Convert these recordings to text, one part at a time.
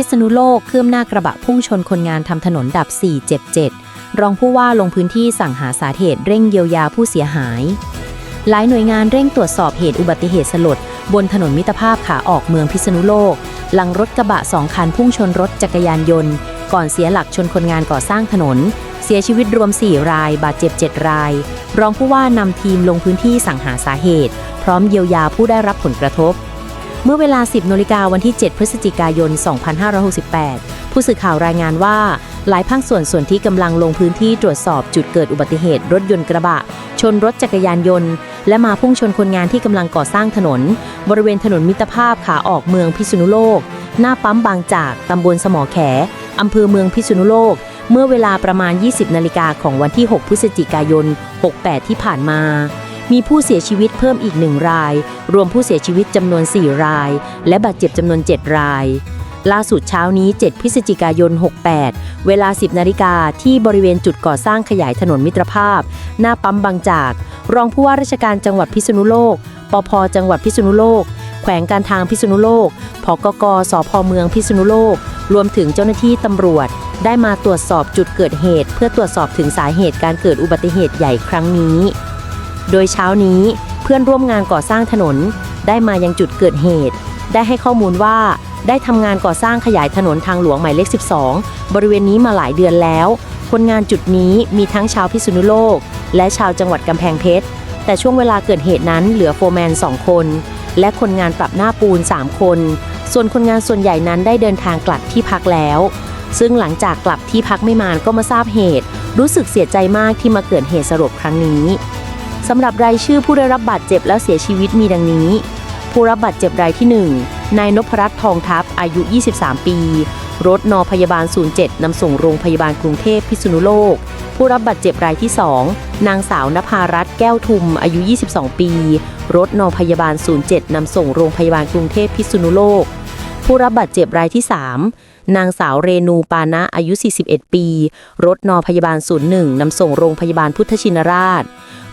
พิษณุโลกเคลื่อมหน้ากระบะพุ่งชนคนงานทำถนนดับ4เจ็บ7รองผู้ว่าลงพื้นที่สั่งหาสาเหตุเร่งเยียวยาผู้เสียหาย หลายหน่วยงานเร่งตรวจสอบเหตุอุบัติเหตุสลด บนถนนมิตรภาพขาออกเมืองพิษณุโลก หลังรถกระบะสองคันพุ่งชนรถจักรยานยนต์ ก่อนเสียหลักชนคนงานก่อสร้างถนน เสียชีวิตรวม 4 ราย บาดเจ็บ 7 ราย รองผู้ว่านำทีมลงพื้นที่สั่งหาสาเหตุ พร้อมเยียวยาผู้ได้รับผลกระทบ เมื่อเวลา 10นาฬิกาวันที่ 7 พฤศจิกายน 2568 ผู้สื่อข่าวรายงานว่า หลายภาคส่วนส่วนที่กำลังลงพื้นที่ตรวจสอบจุดเกิดอุบัติเหตุรถยนต์กระบะ ชนรถจักรยานยนต์ และมาพุ่งชนคนงานที่กำลังก่อสร้างถนน บริเวณถนนมิตรภาพขาออกเมืองพิษณุโลก หน้าปั๊มบางจากตำบลสมอแขอำเภอเมืองพิษณุโลก เมื่อเวลาประมาณ 20 นาฬิกาของวันที่ 6 พฤศจิกายน 68 ที่ผ่านมา มีผู้เสียชีวิตเพิ่มอีกหนึ่งราย รวมผู้เสียชีวิตจำนวน 4 ราย และบาดเจ็บจำนวน 7 ราย ล่าสุดเช้านี้ 7 พฤศจิกายน 68 เวลา 10 นาฬิกาที่บริเวณจุดก่อสร้างขยายถนนมิตรภาพ หน้าปั๊มบางจาก รองผู้ว่าราชการจังหวัดพิษณุโลก ปพจังหวัดพิษณุโลก แขวงการทางพิษณุโลกพกกสพเมืองพิษณุโลก รวมถึงเจ้าหน้าที่ตำรวจได้มาตรวจสอบจุดเกิดเหตุ เพื่อตรวจสอบถึงสาเหตุการเกิดอุบัติเหตุใหญ่ครั้งนี้ โดยเช้านี้เพื่อนร่วมงานก่อสร้างถนน ได้มายังจุดเกิดเหตุ ได้ให้ข้อมูลว่าได้ทำงานก่อสร้างขยายถนนทางหลวงหมายเลข 12 บริเวณนี้มาหลายเดือนแล้ว คนงานจุดนี้มีทั้งชาวพิษณุโลก และชาวจังหวัดกำแพงเพชร แต่ช่วงเวลาเกิดเหตุนั้นเหลือโฟร์แมน 2 คน และคนงานปรับหน้าปูน 3 คน ส่วนคนงานส่วนใหญ่นั้นได้เดินทางกลับที่พักแล้ว ซึ่งหลังจากกลับที่พักไม่นานก็มาทราบเหตุ รู้สึกเสียใจมากที่มาเกิดเหตุสลดครั้งนี้ สำหรับรายชื่อผู้ได้รับบาดเจ็บและเสียชีวิตมีดังนี้ ผู้รับบาดเจ็บรายที่ 1 นายนพรัตน์ทองทัพอายุ 23 ปี รถนอพยาบาล 07นำส่งโรงพยาบาลกรุงเทพพิษณุโลก ผู้รับบาดเจ็บรายที่ 2 นางสาวนภารัตน์แก้วทุมอายุ 22 ปี รถนอพยาบาล 07นำส่งโรงพยาบาลกรุงเทพพิษณุโลก ผู้รับบาดเจ็บรายที่ 3 นางสาวเรนูปานะอายุ 41 ปี รถนอพยาบาล 01นำส่งโรงพยาบาลพุทธชินราช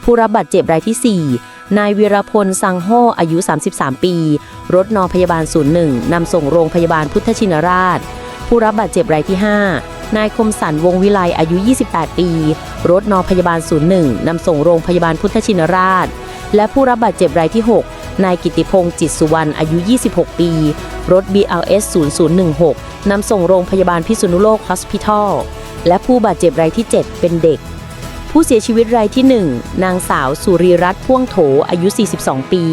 ผู้รับบาดเจ็บรายที่ 4 นายวีรพลสังโฮอายุ 33 ปี รถนอพยาบาล 01นำส่งโรงพยาบาลพุทธชินราช ผู้รับบาดเจ็บรายที่ 5นายคมสันวงวิไลอายุ 28 ปี รถนพยาบาล 01นำส่งโรงพยาบาลพุทธชินราช และผู้รับบาดเจ็บรายที่ 6 นายกิติพงศ์จิตสุวรรณอายุ 26 ปี รถ BLS 0016 นำส่งโรงพยาบาลพิษณุโลกฮอสพิทอล และผู้บาดเจ็บรายที่ 7 เป็นเด็ก ผู้เสียชีวิตรายที่ 1 นางสาวสุรีรัตน์พ่วงโถ อายุ 42 ปี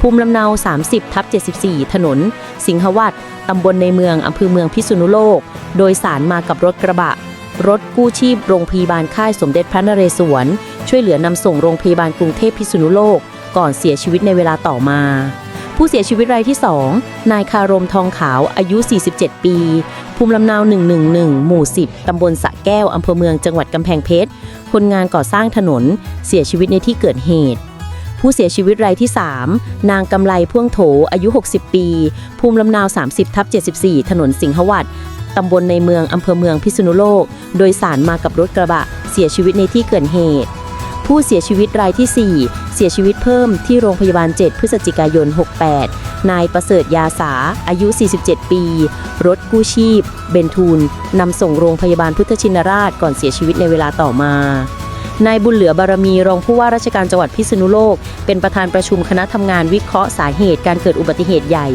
ภูมิลำเนา 30ทับ74 ถนน สิงหวัดตำบลในเมืองอำเภอเมืองพิษณุโลก โดยสารมากับรถกระบะ รถกู้ชีพโรงพยาบาลค่ายสมเด็จพระนเรศวร ช่วยเหลือนำส่งโรงพยาบาลกรุงเทพพิษณุโลก ก่อนเสียชีวิตในเวลาต่อมา ผู้เสียชีวิตรายที่ 2 นายคารมทองขาวอายุ 47 ปี ภูมิลำเนา 111 หมู่ 10 ตำบลสะแก้ว อำเภอเมืองจังหวัดกำแพงเพชร คนงานก่อสร้างถนน เสียชีวิตในที่เกิดเหตุผู้เสียชีวิตรายที่ 3 นางกำไลพ่วงโถ อายุ 60 ปี ภูมิลำเนา 30ทับ74 ถนนสิงหวัดตำบลในเมืองอำเภอเมืองพิษณุโลก โดยสารมากับรถกระบะ เสียชีวิตในที่เกิดเหตุ ผู้เสียชีวิตรายที่ 4 เสียชีวิตเพิ่มที่โรงพยาบาล 7 พฤศจิกายน 68 นายประเสริฐยาสา อายุ 47 ปี รถกู้ชีพ เบนทูลนำส่งโรงพยาบาลพุทธชินราชก่อนเสียชีวิตในเวลาต่อมานายบุญเหลือบารมีรองผู้ว่าราชการจังหวัดพิษณุโลก เป็นประธานประชุมคณะทำงานวิเคราะห์สาเหตุการเกิดอุบัติเหตุใหญ่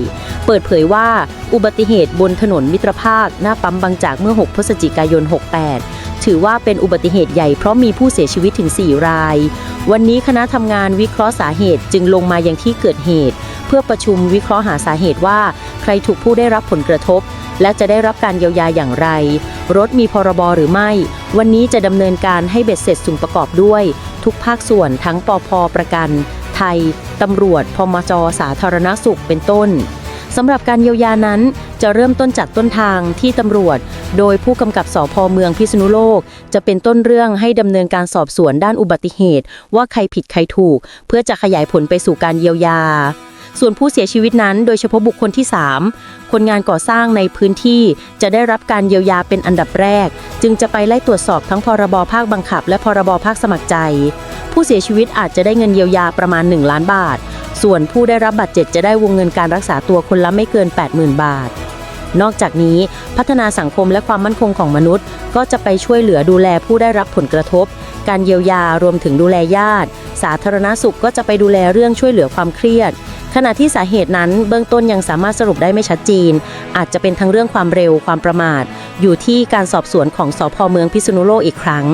เปิดเผยว่าอุบัติเหตุบนถนนมิตรภาพ หน้าปั๊มบางจากเมื่อ 6 พฤศจิกายน 68 ถือว่าเป็นอุบัติเหตุใหญ่เพราะมีผู้เสียชีวิตถึง 4 ราย วันนี้คณะทำงานวิเคราะห์สาเหตุจึงลงมายังที่เกิดเหตุ เพื่อประชุมวิเคราะห์หาสาเหตุว่า ใครถูกผู้ได้รับผลกระทบ และจะได้รับการเยียวยาอย่างไร รถมีพรบหรือไม่ วันนี้จะดำเนินการให้เบ็ดเสร็จสุ่มประกอบด้วย ทุกภาคส่วนทั้งปพประกัน ไทยตำรวจพมจสาธารณสุขเป็นต้น สำหรับการเยียวยานั้นจะเริ่มต้นจากต้นทางที่ตำรวจ โดยผู้กำกับสพเมืองพิษณุโลก จะเป็นต้นเรื่องให้ดำเนินการสอบสวนด้านอุบัติเหตุ ว่าใครผิดใครถูก เพื่อจะขยายผลไปสู่การเยียวยา ส่วนผู้เสียชีวิตนั้น โดยเฉพาะบุคคลที่ 3 คนงานก่อสร้างในพื้นที่จะได้รับการเยียวยาเป็นอันดับแรก จึงจะไปไล่ตรวจสอบทั้งพรบภาคบังคับ และพรบภาคสมัครใจ ผู้เสียชีวิตอาจจะได้เงินเยียวยาประมาณ 1 ล้านบาท ส่วนผู้ได้รับบาดเจ็บจะได้วงเงินการรักษาตัวคนละไม่เกิน 80,000 บาท นอกจากนี้พัฒนาสังคมและความมั่นคงของมนุษย์ ก็จะไปช่วยเหลือดูแลผู้ได้รับผลกระทบ การเยียวยารวมถึงดูแลญาติ สาธารณสุขก็จะไปดูแลเรื่องช่วยเหลือความเครียด ขณะที่สาเหตุนั้นเบื้องต้นยังสามารถสรุปได้ไม่ชัดเจนอาจจะเป็นทั้งเรื่องความเร็วความประมาท อยู่ที่การสอบสวนของสพเมืองพิษณุโลกอีกครั้ง